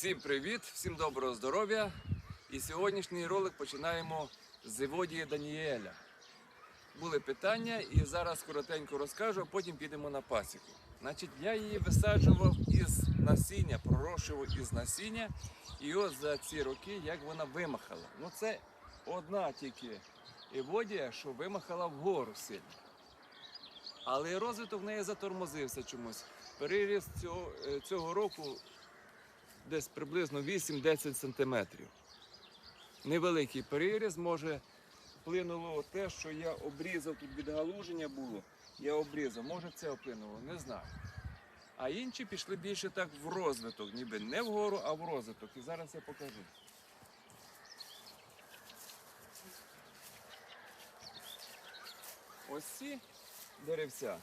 Всім привіт, всім доброго здоров'я. І сьогоднішній ролик починаємо з Еводії Даніеля. Були питання і зараз коротенько розкажу, а потім підемо на пасіку. Значить, я її висаджував із насіння, пророщував із насіння. І ось за ці роки, як вона вимахала. Ну це одна тільки Еводія, що вимахала вгору сильно. Але розвиток в неї затормозився чомусь. Переріст цього, е, цього року десь приблизно 8-10 сантиметрів. Невеликий переріз, може, вплинуло те, що я обрізав тут відгалуження було. Я обрізав, може це вплинуло, не знаю. А інші пішли більше так в розвиток, ніби не вгору, а в розвиток. І зараз я покажу. Ось ці деревця.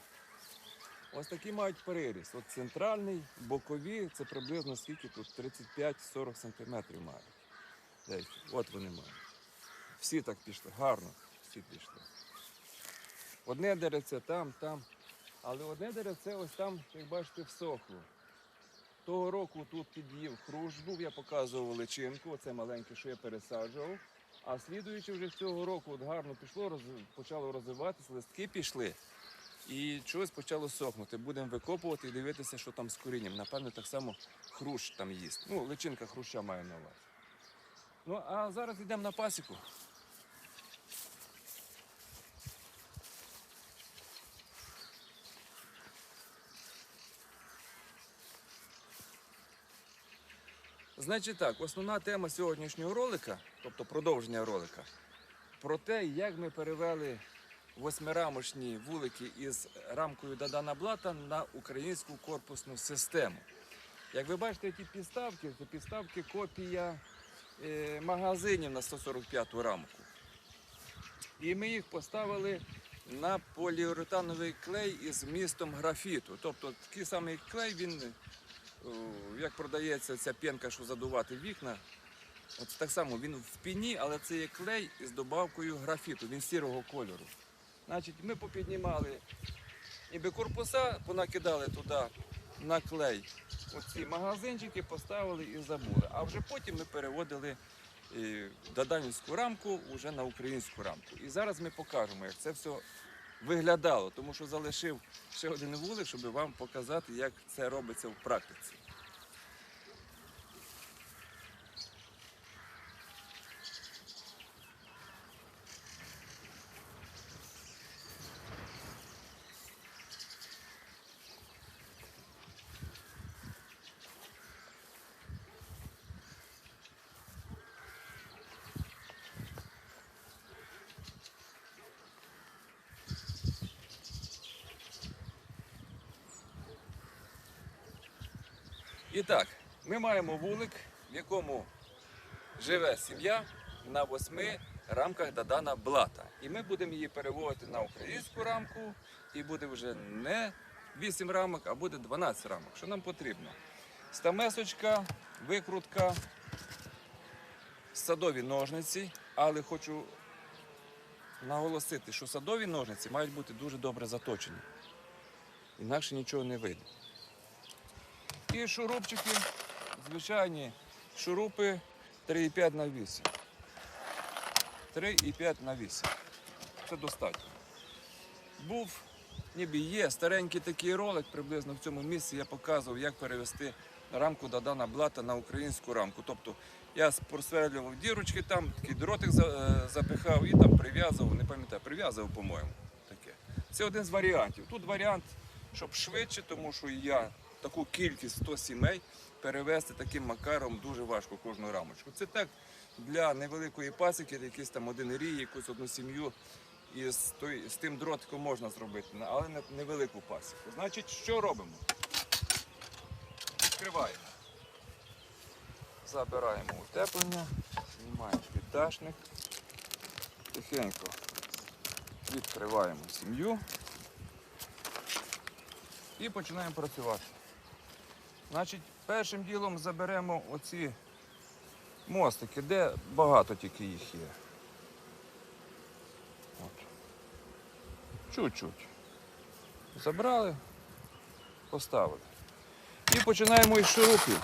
Ось такі мають переріз. От центральний, бокові, це приблизно скільки тут? 35-40 сантиметрів мають. От вони мають. Всі так пішли, гарно всі пішли. Одне деревце там, там. Але одне деревце ось там, як бачите, всохло. Того року тут під'їв хрущ був, я показував личинку, оце маленьке, що я пересаджував. А слідуючи вже цього року, от гарно пішло, роз... почало розвиватися, листки пішли. І щось почало сохнути. Будемо викопувати і дивитися, що там з корінням. Напевно, так само хрущ там їсть. Ну, личинка хруща має на увазі. Ну, а зараз йдемо на пасіку. Значить так, основна тема сьогоднішнього ролика, тобто продовження ролика, про те, як ми перевели восьмирамочні вулики із рамкою Дадана Блата на українську корпусну систему. Як ви бачите, ті підставки, це підставки копія е, магазинів на 145 рамку. І ми їх поставили на поліуретановий клей із містом графіту. Тобто такий самий клей, він, о, як продається ця п'янка, що задувати вікна, От так само він в піні, але це є клей із добавкою графіту, він сірого кольору. Значить, ми попіднімали ніби корпуса, понакидали туди на клей. Оці магазинчики поставили і забули. А вже потім ми переводили е, даданівську рамку вже на українську рамку. І зараз ми покажемо, як це все виглядало, тому що залишив ще один вулик, щоб вам показати, як це робиться в практиці. І так, ми маємо вулик, в якому живе сім'я на восьми рамках Дадана Блата. І ми будемо її переводити на українську рамку, і буде вже не 8 рамок, а буде 12 рамок. Що нам потрібно? Стамесочка, викрутка, садові ножниці, але хочу наголосити, що садові ножниці мають бути дуже добре заточені. Інакше нічого не вийде. І шурупчики, звичайні шурупи 3,5 на 8. 3,5 на 8. Це достатньо. Був, ніби є старенький такий ролик, приблизно в цьому місці я показував, як перевести рамку Дадана Блата на українську рамку. Тобто я просверлював дірочки там, такий дротик е, запихав і там прив'язував, не пам'ятаю, прив'язував, по-моєму. Таке. Це один з варіантів. Тут варіант, щоб швидше, тому що я таку кількість 100 сімей перевести таким макаром дуже важко кожну рамочку. Це так для невеликої пасіки, якийсь там один рій, якусь одну сім'ю. І з, той, з тим дротиком можна зробити, але не невелику пасіку. Значить, що робимо? Відкриваємо. Забираємо утеплення, знімаємо піддашник. Тихенько відкриваємо сім'ю і починаємо працювати. Значить, першим ділом заберемо оці мостики, де багато тільки їх є. Чуть-чуть. Забрали, поставили. І починаємо із шурупів.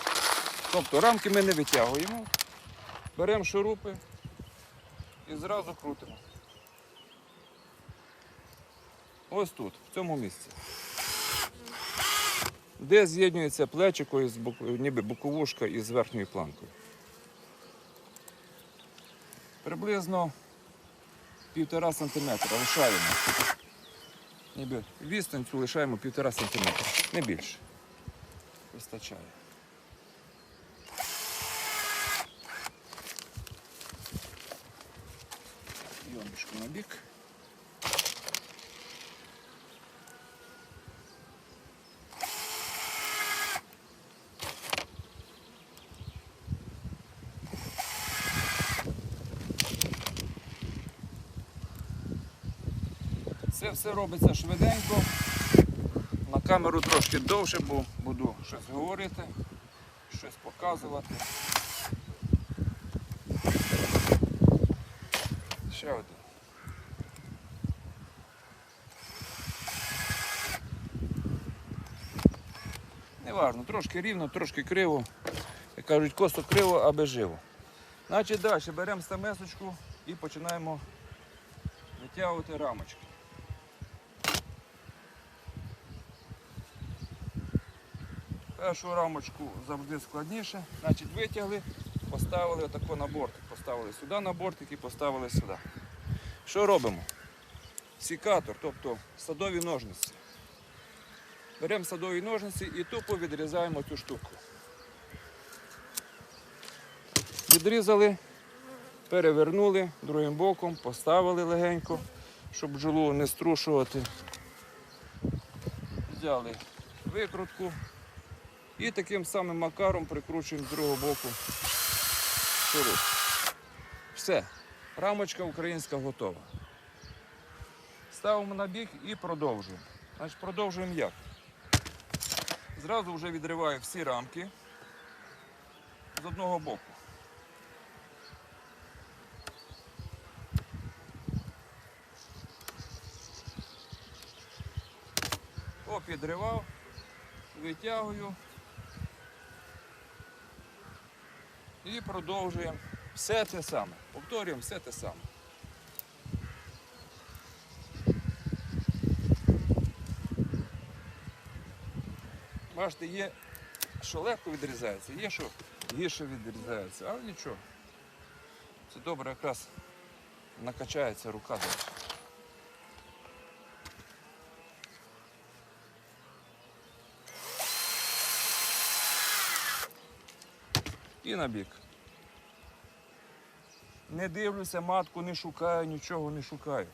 Тобто рамки ми не витягуємо, беремо шурупи і зразу крутимо. Ось тут, в цьому місці. Де з'єднується плечико із боку, ніби боковушка із верхньою планкою. Приблизно півтора сантиметра лишаємо. Ніби відстань цю лишаємо півтора сантиметра, не більше. Вистачає. Йомішку на бік. Це все робиться швиденько. На камеру трошки довше, бо буду щось говорити, щось показувати. Ще один. Неважно, трошки рівно, трошки криво. Як кажуть, косо криво, аби живо. Значить, далі беремо стамесочку і починаємо витягувати рамочки. Першу рамочку завжди складніше. Значить, витягли, поставили отако на бортик. Поставили сюди на бортик і поставили сюди. Що робимо? Сікатор, тобто садові ножниці. Беремо садові ножниці і тупо відрізаємо цю штуку. Відрізали, перевернули другим боком, поставили легенько, щоб бджолу не струшувати. Взяли викрутку і таким самим макаром прикручуємо з другого боку шуруп. Все, рамочка українська готова. Ставимо на бік і продовжуємо. Значить, продовжуємо як? Зразу вже відриваю всі рамки з одного боку. Попідривав, витягую і продовжуємо все те саме. Повторюємо все те саме. Бачите, є, що легко відрізається, є, що гірше відрізається, але нічого. Це добре якраз накачається рука. І на бік. Не дивлюся, матку не шукаю, нічого не шукаю.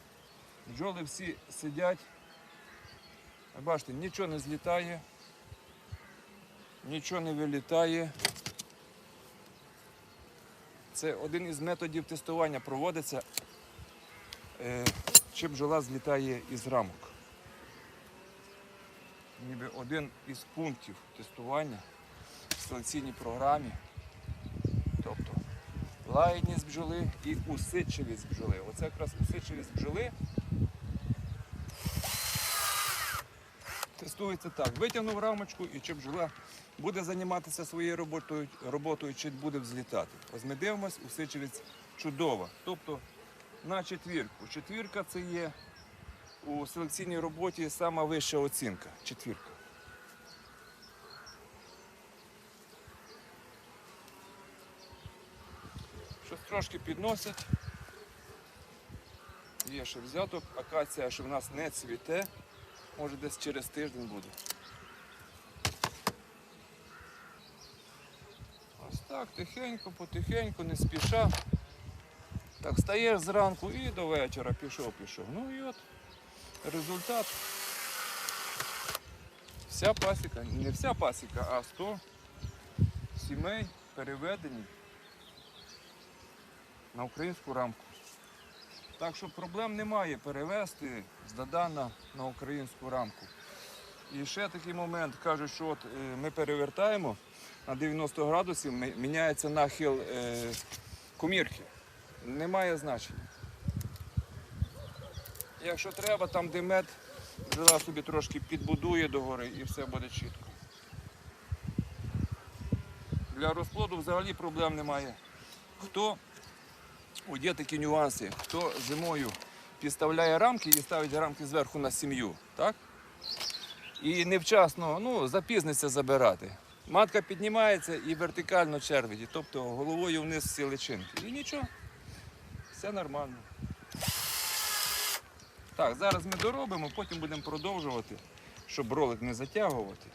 Бджоли всі сидять. Бачите, нічого не злітає, нічого не вилітає. Це один із методів тестування проводиться, е, чи бджола злітає із рамок. Ніби один із пунктів тестування в селекційній програмі. Тобто бджоли і усидчивість бджоли. Оце якраз усидчивість бджоли. Тестується так. Витягнув рамочку і чи бджола буде займатися своєю роботою, роботою чи буде взлітати. Ось ми дивимось, усидчивість чудова. Тобто на четвірку. Четвірка це є у селекційній роботі сама вища оцінка. Четвірка. Щось трошки підносять. Є ще взяток. Акація, що в нас не цвіте, може десь через тиждень буде. Ось так, тихенько, потихеньку, не спіша. Так, стаєш зранку і до вечора пішов, пішов. Ну і от результат. Вся пасіка, не вся пасіка, а 100 сімей переведені на українську рамку. Так що проблем немає перевести з Дадана на українську рамку. І ще такий момент, кажуть, що от е, ми перевертаємо на 90 градусів, міняється нахил е, комірки. Немає значення. Якщо треба, там де мед, бджола собі трошки підбудує догори і все буде чітко. Для розплоду взагалі проблем немає. Хто, є такі нюанси, хто зимою підставляє рамки і ставить рамки зверху на сім'ю, так? І невчасно ну, запізниться забирати. Матка піднімається і вертикально червить, тобто головою вниз всі личинки. І нічого, все нормально. Так, зараз ми доробимо, потім будемо продовжувати, щоб ролик не затягувати.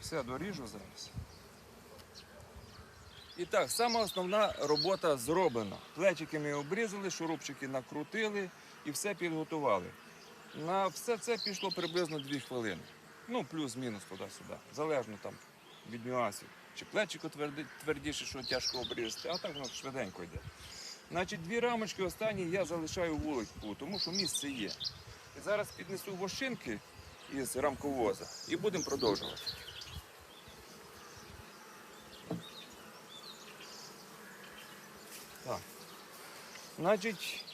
Все, доріжу зараз. І так, сама основна робота зроблена. Плечики ми обрізали, шурупчики накрутили і все підготували. На все це пішло приблизно 2 хвилини. Ну, плюс-мінус туди-сюди. Залежно там від нюансів. Чи плечико твердіше, що тяжко обрізати, а так воно швиденько йде. Значить, дві рамочки останні я залишаю вулику, тому що місце є. І зараз піднесу вощинки із рамковоза і будемо продовжувати. Значить,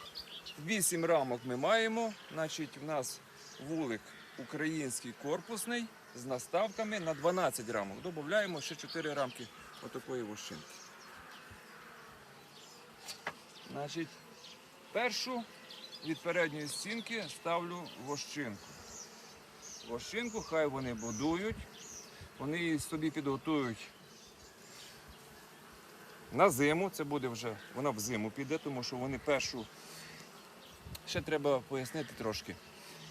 вісім рамок ми маємо. Значить, в нас вулик український корпусний з наставками на 12 рамок. Додаємо ще 4 рамки отакої вощинки. Значить, першу від передньої стінки ставлю вощинку. Вощинку хай вони будують, вони її собі підготують на зиму. Це буде вже, вона в зиму піде, тому що вони першу. Ще треба пояснити трошки.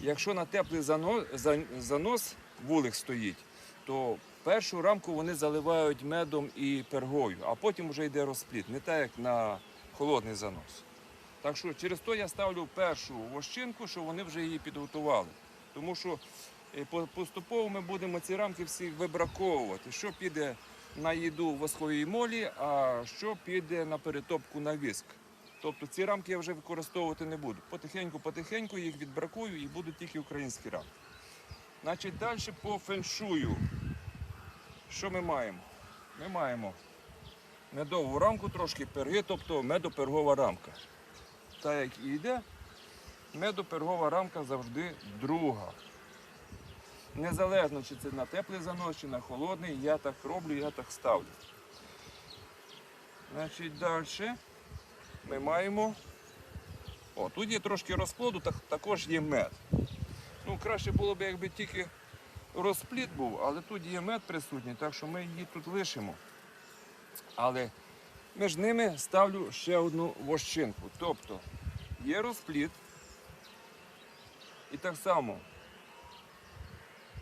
Якщо на теплий зано- за- занос вулик стоїть, то першу рамку вони заливають медом і пергою, а потім вже йде розпліт, не так як на холодний занос. Так що через то я ставлю першу вощинку, що вони вже її підготували. Тому що е, поступово ми будемо ці рамки всі вибраковувати, що піде на їду восковій молі, а що піде на перетопку на віск. Тобто ці рамки я вже використовувати не буду. Потихеньку-потихеньку їх відбракую і будуть тільки українські рамки. Значить, далі по феншую. Що ми маємо? Ми маємо медову рамку, трошки перги, тобто медопергова рамка. Та як і йде, медопергова рамка завжди друга. Незалежно, чи це на теплий занос, чи на холодний, я так роблю, я так ставлю. Значить, далі ми маємо. О, тут є трошки розплоду, так, також є мед. Ну, краще було б, якби тільки розплід був, але тут є мед присутній, так що ми її тут лишимо. Але між ними ставлю ще одну вощинку. Тобто є розплід. І так само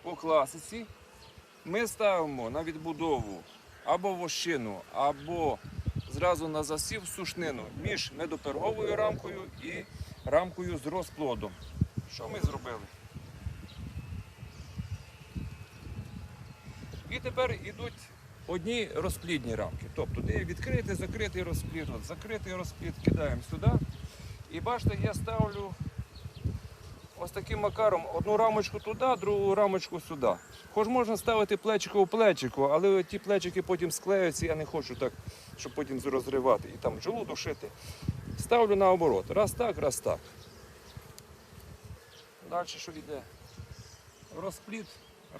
по класиці ми ставимо на відбудову або вощину, або зразу на засів сушнину між медоперговою рамкою і рамкою з розплодом. Що ми зробили? І тепер йдуть одні розплідні рамки. Тобто, де відкритий, закритий розплід, закритий розплід кидаємо сюди. І бачите, я ставлю ось таким макаром одну рамочку туди, другу рамочку сюди. Хоч можна ставити плечико у плечико, але ті плечики потім склеюються, я не хочу так, щоб потім розривати і там бджолу душити. Ставлю наоборот. Раз так, раз так. Далі що йде? Розпліт,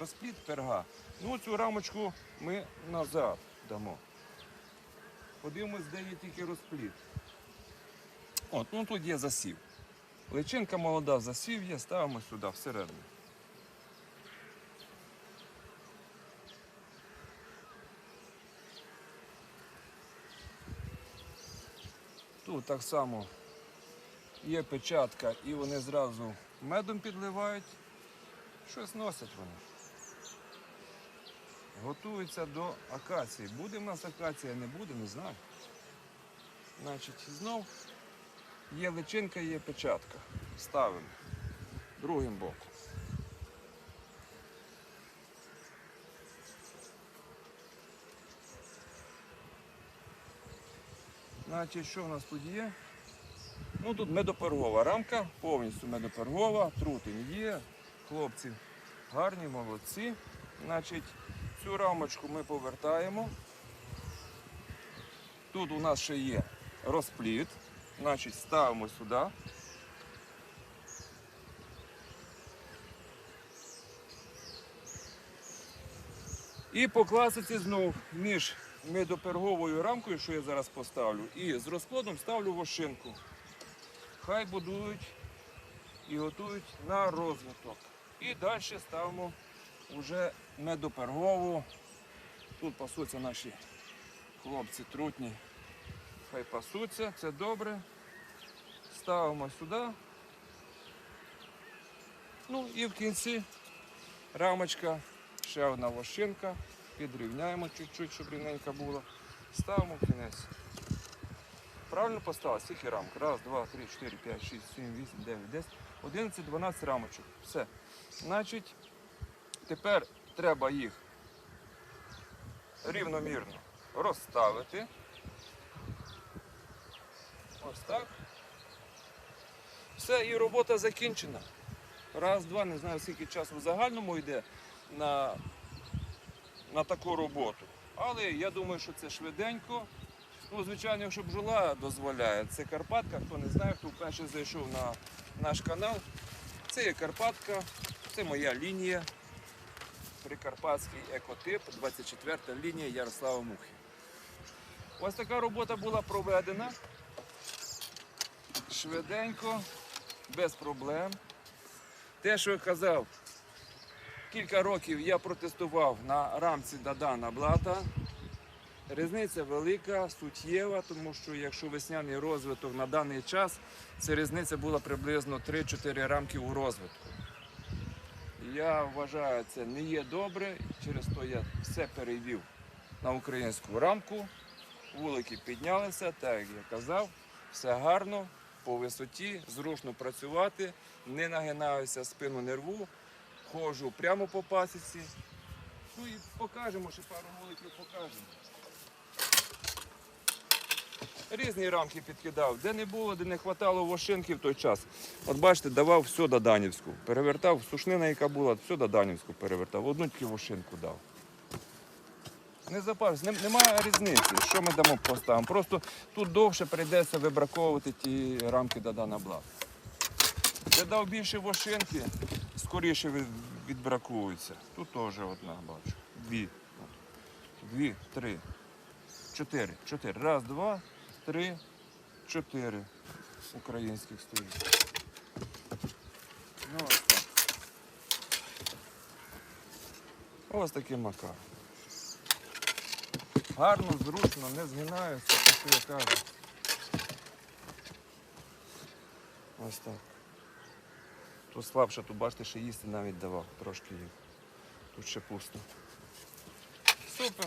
розпліт перга. Ну цю рамочку ми назад дамо. Подивимось, де є тільки розпліт. От, ну тут є засів. Личинка молода, засів є, ставимо сюди всередину. Тут так само є печатка і вони зразу медом підливають. Щось носять вони. Готуються до акації. Буде в нас акація, не буде, не знаю. Значить, знов є личинка, є печатка. Ставимо другим боком. Значить, що в нас тут є? Ну тут медопергова рамка, повністю медопергова, трутень є. Хлопці гарні, молодці. Значить, цю рамочку ми повертаємо. Тут у нас ще є розпліт. Значить, ставимо сюди. І по класиці знов між медоперговою рамкою, що я зараз поставлю, і з розплодом ставлю вощинку. Хай будують і готують на розвиток. І далі ставимо вже медопергову. Тут пасуться наші хлопці трутні. Хай пасуться, це добре. Ставимо сюди. Ну і в кінці рамочка, ще одна вощинка. Підрівняємо чуть-чуть, щоб рівненька була. Ставимо в кінець. Правильно поставили? Скільки рамок? Раз, два, три, чотири, п'ять, шість, сім, вісім, дев'ять, десять, одинадцять, дванадцять рамочок. Все. Значить, тепер треба їх рівномірно розставити. Ось так. Все, і робота закінчена. Раз, два, не знаю, скільки часу в загальному йде на, на таку роботу. Але я думаю, що це швиденько. Ну, звичайно, якщо бджола дозволяє, це Карпатка. Хто не знає, хто вперше зайшов на наш канал. Це є Карпатка, це моя лінія. Прикарпатський екотип, 24 лінія Ярослава Мухи. Ось така робота була проведена. Швиденько, без проблем. Те, що я казав, кілька років я протестував на рамці Дадана Блата. Різниця велика, суттєва, тому що якщо весняний розвиток на даний час, це різниця була приблизно 3-4 рамки у розвитку. Я вважаю, це не є добре, через то я все перевів на українську рамку. Вулики піднялися, так як я казав, все гарно, по висоті, зручно працювати, не нагинаюся, спину не рву, ходжу прямо по пасіці. Ну і покажемо, ще пару вуликів покажемо. Різні рамки підкидав, де не було, де не хватало вошинки в той час. От бачите, давав все Данівську. Перевертав, сушнина, яка була, все Данівську перевертав. Одну тільки вошинку дав. Не нем- немає різниці, що ми дамо поставимо. Просто тут довше прийдеться вибраковувати ті рамки Дадана Блат. Де дав більше вошинки, скоріше від- відбракуються. Тут теж одна бачу. Дві. Дві, три, чотири. Чотири. Раз, два, три, чотири українських стоїть. Ну, ось так. Ось такий макар. Гарно, зручно, не згинаюся, що я кажу. Ось так. Тут слабше, тут бачите, ще їсти навіть давав, трошки їв. Тут ще пусто. Супер.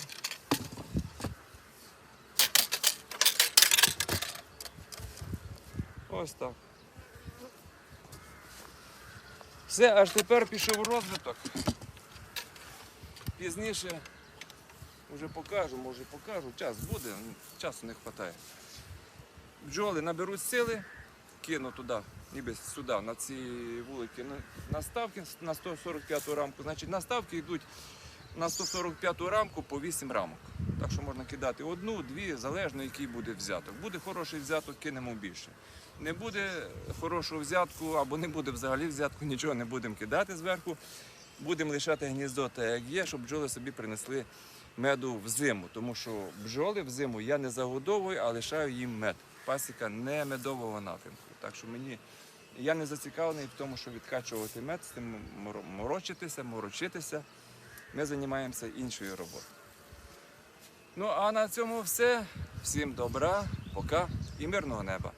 Ось так. Все, аж тепер пішов розвиток. Пізніше вже покажу, може покажу. Час буде, ну, часу не вистачає. Бджоли наберуть сили, кину туди, ніби сюди, на ці вулики на- наставки на 145 рамку. Значить, наставки йдуть на 145 рамку по 8 рамок. Так що можна кидати одну, дві, залежно який буде взяток. Буде хороший взяток, кинемо більше. Не буде хорошого взятку або не буде взагалі взятку, нічого не будемо кидати зверху. Будемо лишати гніздо так, як є, щоб бджоли собі принесли меду в зиму. Тому що бджоли в зиму я не загодовую, а лишаю їм мед. Пасіка не медового напрямку. Так що мені я не зацікавлений в тому, щоб відкачувати мед, з тим морочитися, морочитися. Ми займаємося іншою роботою. Ну а на цьому все. Всім добра, пока і мирного неба.